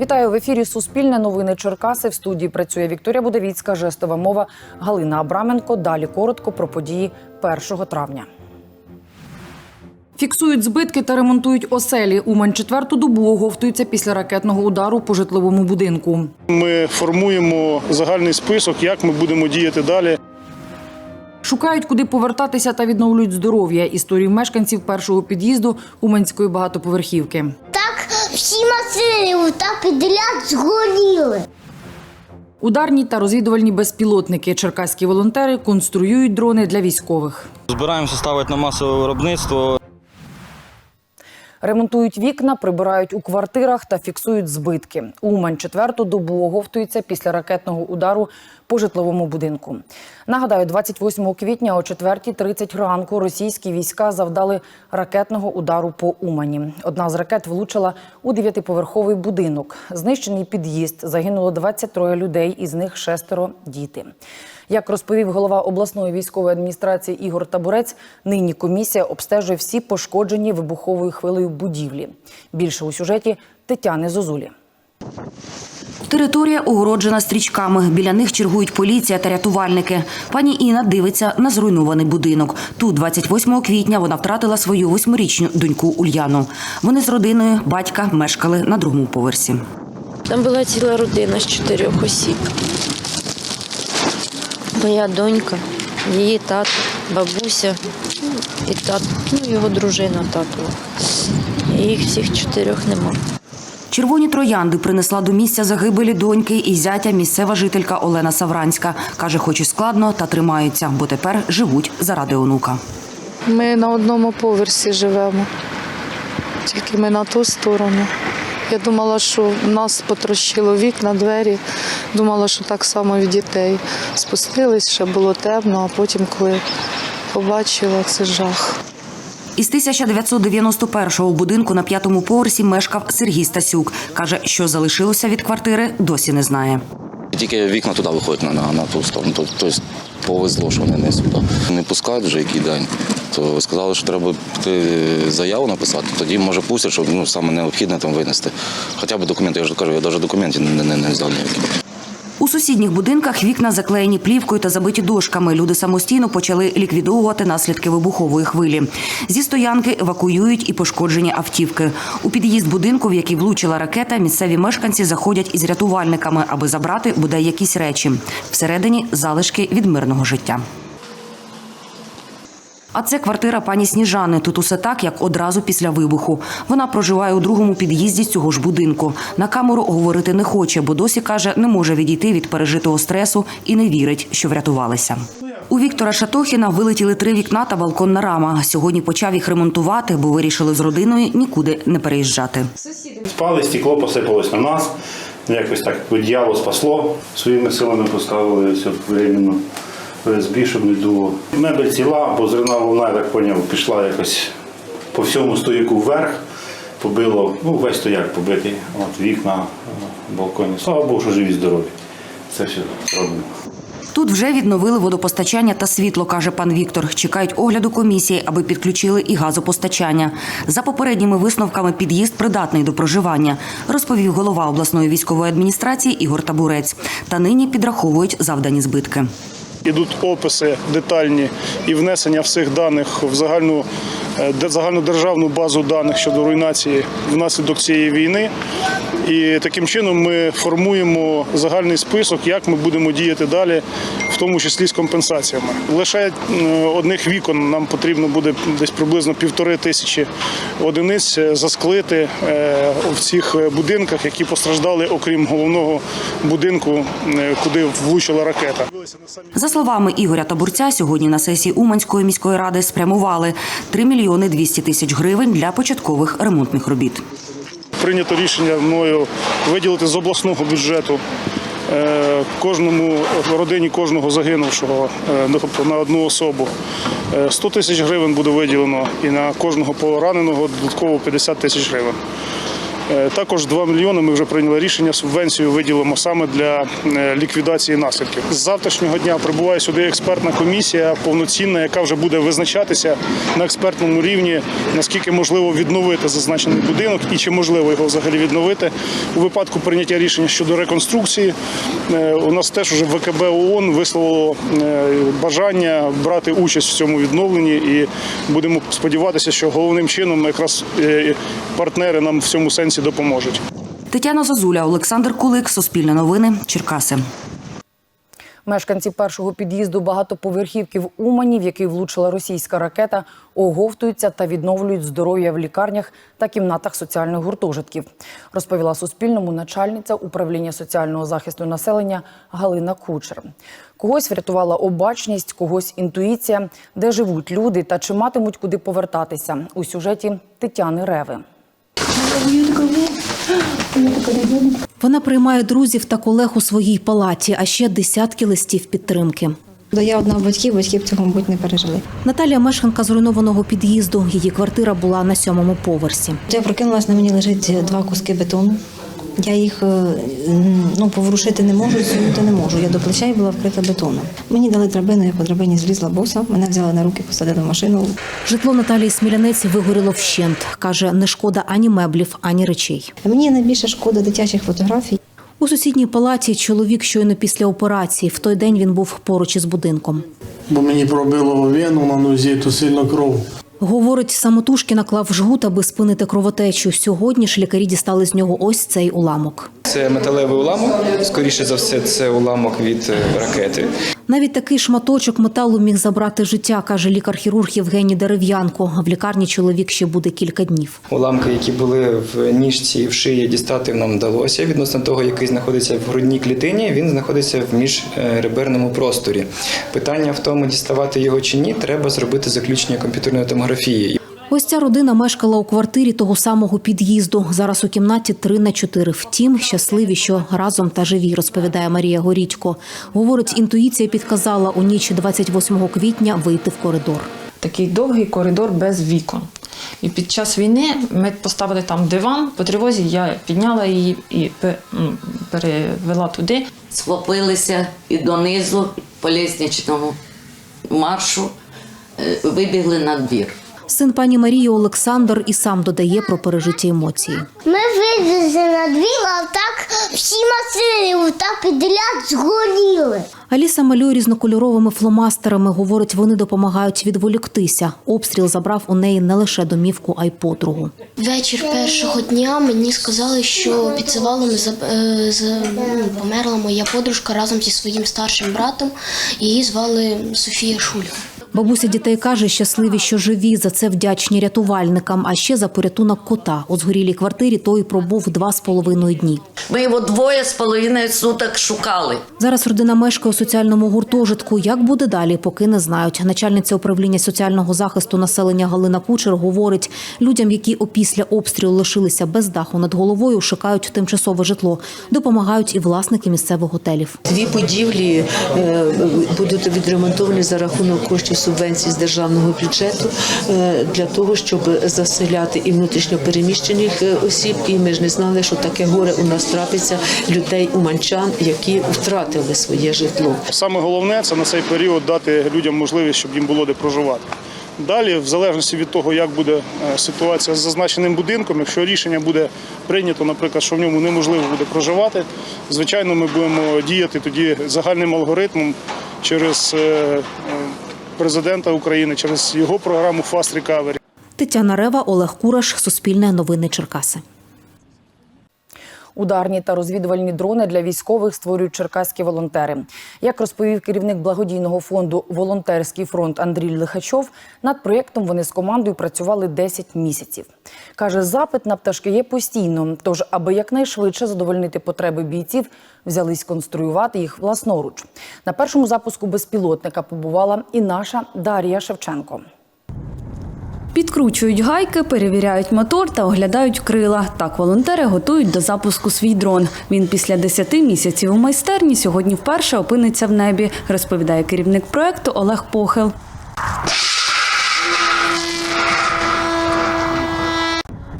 Вітаю в ефірі Суспільне новини Черкаси. В студії працює Вікторія Будовіцька, жестова мова Галина Абраменко. Далі коротко про події 1 травня. Фіксують збитки та ремонтують оселі. Умань четверту добу оговтується після ракетного удару по житловому будинку. Ми формуємо загальний список, як ми будемо діяти далі. Шукають, куди повертатися та відновлюють здоров'я. Історію мешканців першого під'їзду Уманської багатоповерхівки. Всі машини так підряд згоріли. Ударні та розвідувальні безпілотники. Черкаські волонтери конструюють дрони для військових. Збираємося ставити на масове виробництво. Ремонтують вікна, прибирають у квартирах та фіксують збитки. Умань четверту добу оговтується після ракетного удару по житловому будинку. Нагадаю, 28 квітня о 4.30 ранку російські війська завдали ракетного удару по Умані. Одна з ракет влучила у дев'ятиповерховий будинок. Знищений під'їзд. Загинуло 23 людей, із них шестеро діти. Як розповів голова обласної військової адміністрації Ігор Табурець, нині комісія обстежує всі пошкоджені вибуховою хвилею будівлі. Більше у сюжеті Тетяни Зозулі. Територія огороджена стрічками. Біля них чергують поліція та рятувальники. Пані Інна дивиться на зруйнований будинок. Тут, 28 квітня, вона втратила свою восьмирічну доньку Ульяну. Вони з родиною батька мешкали на другому поверсі. Там була ціла родина з чотирьох осіб. Моя донька, її тато, бабуся і тато, ну його дружина татова. Їх всіх чотирьох нема. Червоні троянди принесла до місця загибелі доньки і зятя місцева жителька Олена Савранська. Каже, хоч і складно, та тримаються, бо тепер живуть заради онука. Ми на одному поверсі живемо, тільки ми на ту сторону. Я думала, що в нас потрощило вікна, двері. Думала, що так само від дітей. Спустились, ще було темно, а потім, коли побачила, це жах. Із 1991-го в будинку на п'ятому поверсі мешкав Сергій Стасюк. Каже, що залишилося від квартири, досі не знає. Тільки вікна туди виходять на, на, на ту сторону. Тобто повезло, що вони не сюди. Не пускають вже який день. То сказали, що треба піти заяву написати, тоді може пустять, щоб ну, саме необхідне там винести. Хоча б документи, я ж кажу, я навіть документів не, не, не взяв ніякі. У сусідніх будинках вікна заклеєні плівкою та забиті дошками. Люди самостійно почали ліквідовувати наслідки вибухової хвилі. Зі стоянки евакуюють і пошкоджені автівки. У під'їзд будинку, в який влучила ракета, місцеві мешканці заходять із рятувальниками, аби забрати бодай якісь речі. Всередині залишки від мирного життя. А це квартира пані Сніжани. Тут усе так, як одразу після вибуху. Вона проживає у другому під'їзді цього ж будинку. На камеру говорити не хоче, бо досі каже, не може відійти від пережитого стресу і не вірить, що врятувалися. У Віктора Шатохіна вилетіли три вікна та балконна рама. Сьогодні почав їх ремонтувати, бо вирішили з родиною нікуди не переїжджати. Спали, стекло посипалось на нас. Якось так одіяло спасло. Своїми силами поставили все временно. ОСБ, щоб не. Мебель ціла, бо зерна волна, я так поняв, пішла якось по всьому стояку вверх. Побило, ну весь стояк побитий. От вікна, е, балконі. Слава Богу, що живі здорові. Це все зроблено. Тут вже відновили водопостачання та світло, каже пан Віктор. Чекають огляду комісії, аби підключили і газопостачання. За попередніми висновками під'їзд придатний до проживання, розповів голова обласної військової адміністрації Ігор Табурець. Та нині підраховують завдані збитки. Ідуть описи детальні і внесення всіх даних в загальну е, державну загальнодержавну базу даних щодо руйнації внаслідок цієї війни. І таким чином ми формуємо загальний список, як ми будемо діяти далі, в тому числі з компенсаціями. Лише е, одних вікон нам потрібно буде десь приблизно півтори тисячі одиниць е, засклити е, в цих будинках, які постраждали, окрім головного будинку, куди влучила ракета. За словами Ігоря Табурця, сьогодні на сесії Уманської міської ради спрямували 3 мільйони 200 тисяч гривень для початкових ремонтних робіт. Прийнято рішення мною виділити з обласного бюджету е, кожному родині кожного загинувшого е, ну, тобто на одну особу. Е, 100 тисяч гривень буде виділено і на кожного пораненого додатково 50 тисяч гривень. Е, Також 2 мільйони ми вже прийняли рішення. Субвенцію виділимо саме для е, ліквідації наслідків. З завтрашнього дня прибуває сюди експертна комісія повноцінна, яка вже буде визначатися на експертному рівні, наскільки можливо відновити зазначений будинок і чи можливо його взагалі відновити. У випадку прийняття рішення щодо реконструкції е, у нас теж вже ВКБ ООН висловило бажання брати участь в цьому відновленні, і будемо сподіватися, що головним чином якраз партнери нам в цьому сенсі допоможуть. Тетяна Зозуля, Олександр Кулик, Суспільне новини, Черкаси. Мешканці першого під'їзду багатоповерхівки в Умані, в який влучила російська ракета, оговтуються та відновлюють здоров'я в лікарнях та кімнатах соціальних гуртожитків, розповіла Суспільному начальниця управління соціального захисту населення Галина Кучер. Когось врятувала обачність, когось інтуїція, де живуть люди та чи матимуть куди повертатися у сюжеті Тетяни Реви. Вона приймає друзів та колег у своїй палаті, а ще десятки листів підтримки. Да я одна в батьків, батьків цього, мабуть, не пережили. Наталія мешканка зруйнованого під'їзду. Її квартира була на сьомому поверсі. Я прокинулась, на мені лежить два куски бетону. Я їх е, ну, поворушити не можу, зсунути не можу. Я до плечей була вкрита бетоном. Мені дали драбину, я по драбині злізла боса, мене взяли на руки, посадили в машину. Житло Наталії Смілянець вигоріло вщент. Каже, не шкода ані меблів, ані речей. Мені найбільше шкода дитячих фотографій. У сусідній палаті чоловік щойно після операції. В той день він був поруч із будинком. бо мені пробило вену на нозі, то сильно кров. Говорить, самотужки наклав жгут, аби спинити кровотечу. Сьогодні ж лікарі дістали з нього ось цей уламок. Це металевий уламок. Скоріше за все, це уламок від е, ракети. Навіть такий шматочок металу міг забрати життя, каже лікар-хірург Євгеній Дерев'янко. В лікарні чоловік ще буде кілька днів. Уламки, які були в ніжці і в шиї, дістати нам вдалося. Відносно того, який знаходиться в грудній клітині, він знаходиться в міжреберному просторі. Питання в тому, діставати його чи ні, треба зробити заключення комп'ютерної томографії. Ось ця родина мешкала у квартирі того самого під'їзду. Зараз у кімнаті 3 на 4. Втім, щасливі, що разом та живі, розповідає Марія Горідько. Говорить, інтуїція підказала у ніч 28 квітня вийти в коридор. такий довгий коридор без вікон. І під час війни ми поставили там диван. По тривозі я підняла її і ну, перевела туди. Схопилися і донизу по лісничному маршу вибігли на двір. Син пані Марії Олександр і сам додає про пережиті емоції. Ми вилізли на двір, а так всі машини так підряд згоріли. Аліса малює різнокольоровими фломастерами. Говорить, вони допомагають відволіктися. Обстріл забрав у неї не лише домівку, а й подругу. Вечір першого дня мені сказали, що під завалом за- е, за- померла моя подружка разом зі своїм старшим братом. Її звали Софія Шульга. Бабуся дітей каже, щасливі, що живі. За це вдячні рятувальникам, а ще за порятунок кота. У згорілій квартирі той пробув два з половиною дні. Ми його двоє з половиною суток шукали. Зараз родина мешкає у соціальному гуртожитку. Як буде далі, поки не знають. Начальниця управління соціального захисту населення Галина Кучер говорить, людям, які опісля обстрілу лишилися без даху над головою, шукають тимчасове житло. Допомагають і власники місцевих готелів. Дві будівлі е, будуть відремонтовані за рахунок коштів субвенцій з державного бюджету е, для того, щоб заселяти і внутрішньопереміщених е, осіб. І ми ж не знали, що таке горе у нас трапиться людей уманчан, які втратили своє житло. Саме головне це на цей період дати людям можливість, щоб їм було де проживати. Далі, в залежності від того, як буде е, ситуація з зазначеним будинком, якщо рішення буде прийнято, наприклад, що в ньому неможливо буде проживати, звичайно, ми будемо діяти тоді загальним алгоритмом через президента України, через його програму Fast Recovery. Тетяна Рева, Олег Кураш, Суспільне новини Черкаси. Ударні та розвідувальні дрони для військових створюють черкаські волонтери. Як розповів керівник благодійного фонду Волонтерський фронт Андрій Лихачов, над проєктом вони з командою працювали 10 місяців. Каже, запит на пташки є постійно. Тож, аби якнайшвидше задовольнити потреби бійців, взялись конструювати їх власноруч. На першому запуску безпілотника побувала і наша Дар'я Шевченко. Підкручують гайки, перевіряють мотор та оглядають крила. Так волонтери готують до запуску свій дрон. Він після 10 місяців у майстерні сьогодні вперше опиниться в небі, розповідає керівник проекту Олег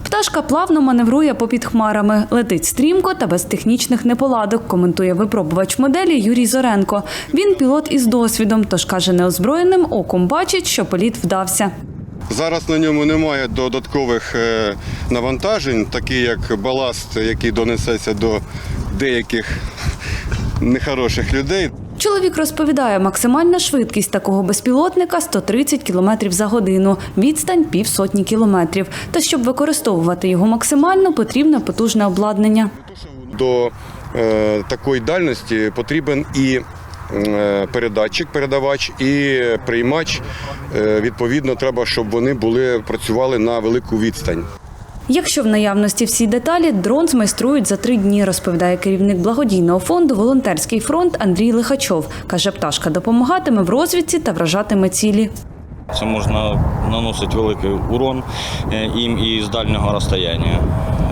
Пташка плавно маневрує попід хмарами, летить стрімко та без технічних неполадок, коментує випробувач моделі Юрій Зоренко. Він пілот із досвідом, тож каже, неозброєним оком бачить, що політ вдався. Зараз на ньому немає додаткових е, навантажень, такі як баласт, який донесеться до деяких нехороших людей. Чоловік розповідає, максимальна швидкість такого безпілотника 130 км за годину, відстань півсотні кілометрів. Та щоб використовувати його максимально, потрібне потужне обладнання. До е, такої дальності потрібен і передатчик, передавач, і приймач. Е, відповідно, треба, щоб вони були працювали на велику відстань. Якщо в наявності всі деталі, дрон змайструють за три дні, розповідає керівник благодійного фонду Волонтерський фронт Андрій Лихачов. Каже, пташка допомагатиме в розвідці та вражатиме цілі. Це можна наносити великий урон е, їм і з дальнього розстояння.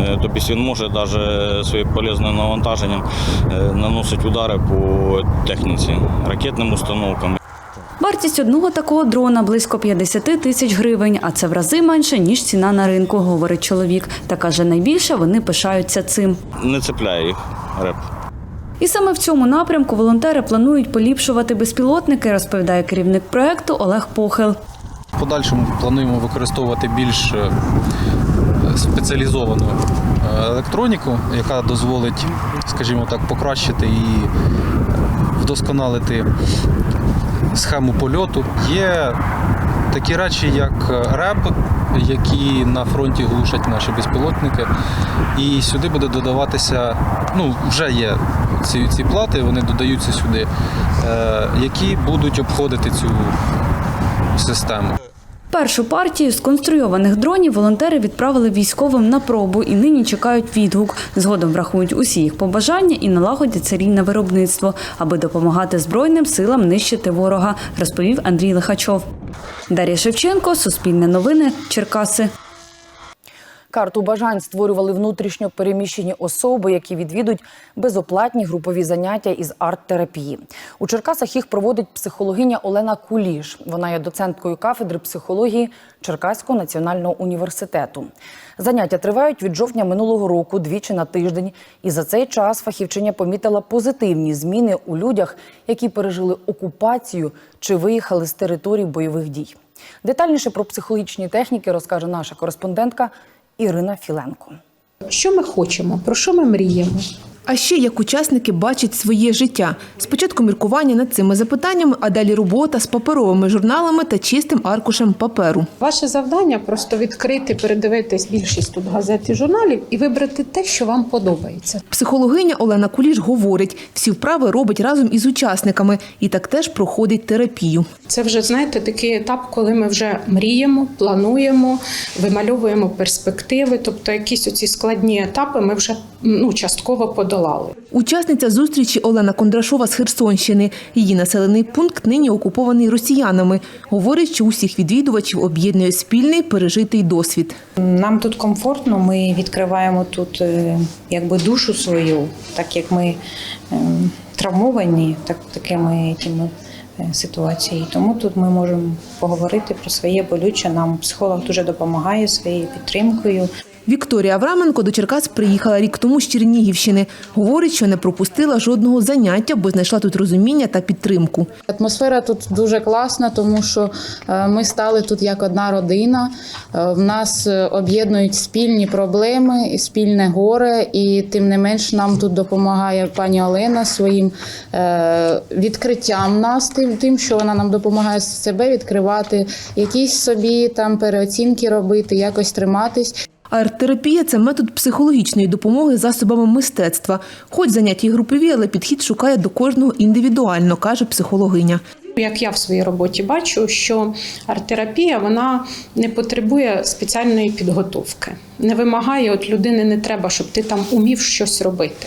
Е, Тобто він може навіть своїм полезним навантаженням е, наносити удари по техніці, ракетним установкам. Вартість одного такого дрона близько 50 тисяч гривень, а це в рази менше, ніж ціна на ринку, говорить чоловік. Та каже, найбільше вони пишаються цим. Не цепляє їх реп. І саме в цьому напрямку волонтери планують поліпшувати безпілотники, розповідає керівник проекту Олег Похил. В подальшому плануємо використовувати більш е, спеціалізовану е, електроніку, яка дозволить, скажімо так, покращити і вдосконалити схему польоту. Є такі речі, як РЕБ, які на фронті глушать наші безпілотники. І сюди буде додаватися, ну вже є ці, ці плати, вони додаються сюди, е, які будуть обходити цю систему. Першу партію сконструйованих дронів волонтери відправили військовим на пробу і нині чекають відгук. Згодом врахують усі їх побажання і налагодять серійне виробництво, аби допомагати Збройним силам нищити ворога, розповів Андрій Лихачов. Дар'я Шевченко, Суспільне новини, Черкаси. Карту бажань створювали внутрішньо переміщені особи, які відвідують безоплатні групові заняття із арт-терапії. У Черкасах їх проводить психологиня Олена Куліш. Вона є доценткою кафедри психології Черкаського національного університету. Заняття тривають від жовтня минулого року двічі на тиждень. І за цей час фахівчиня помітила позитивні зміни у людях, які пережили окупацію чи виїхали з територій бойових дій. Детальніше про психологічні техніки розкаже наша кореспондентка Ірина Філенко. Що ми хочемо, про що ми мріємо? А ще як учасники бачать своє життя. Спочатку міркування над цими запитаннями, а далі робота з паперовими журналами та чистим аркушем паперу. Ваше завдання просто відкрити, передивитись більшість тут газет і журналів і вибрати те, що вам подобається. Психологиня Олена Куліш говорить, всі вправи робить разом із учасниками і так теж проходить терапію. Це вже знаєте такий етап, коли ми вже мріємо, плануємо, вимальовуємо перспективи. Тобто, якісь оці складні етапи ми вже ну частково подолали. Учасниця зустрічі Олена Кондрашова з Херсонщини. Її населений пункт нині окупований росіянами. Говорить, що усіх відвідувачів об'єднує спільний пережитий досвід. Нам тут комфортно, ми відкриваємо тут е, якби душу свою, так як ми е, травмовані так, такими тими е, ситуаціями. Тому тут ми можемо поговорити про своє болюче. Нам психолог дуже допомагає своєю підтримкою. Вікторія Авраменко до Черкас приїхала рік тому з Чернігівщини. Говорить, що не пропустила жодного заняття, бо знайшла тут розуміння та підтримку. Атмосфера тут дуже класна, тому що е, ми стали тут як одна родина. Е, В нас е, об'єднують спільні проблеми, спільне горе, і тим не менш нам тут допомагає пані Олена своїм відкриттям нас, тим, що вона нам допомагає себе відкривати, якісь собі там переоцінки робити, якось триматись. Арт-терапія – це метод психологічної допомоги засобами мистецтва. Хоч заняття і групові, але підхід шукає до кожного індивідуально, каже психологиня. Як я в своїй роботі бачу, що арт-терапія вона не потребує спеціальної підготовки, не вимагає от людини, не треба, щоб ти там умів щось робити.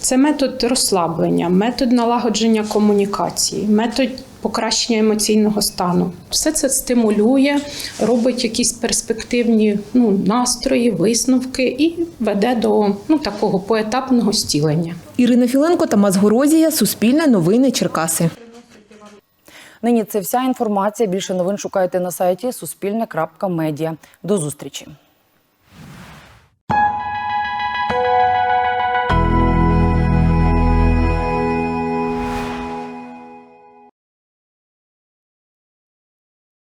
Це метод розслаблення, метод налагодження комунікації, метод покращення емоційного стану. Все це стимулює, робить якісь перспективні ну, настрої, висновки і веде до ну, такого поетапного стілення. Ірина Філенко, Тамас Горозія, Суспільне новини, Черкаси. Нині це вся інформація. Більше новин шукайте на сайті Суспільне.Медіа. До зустрічі.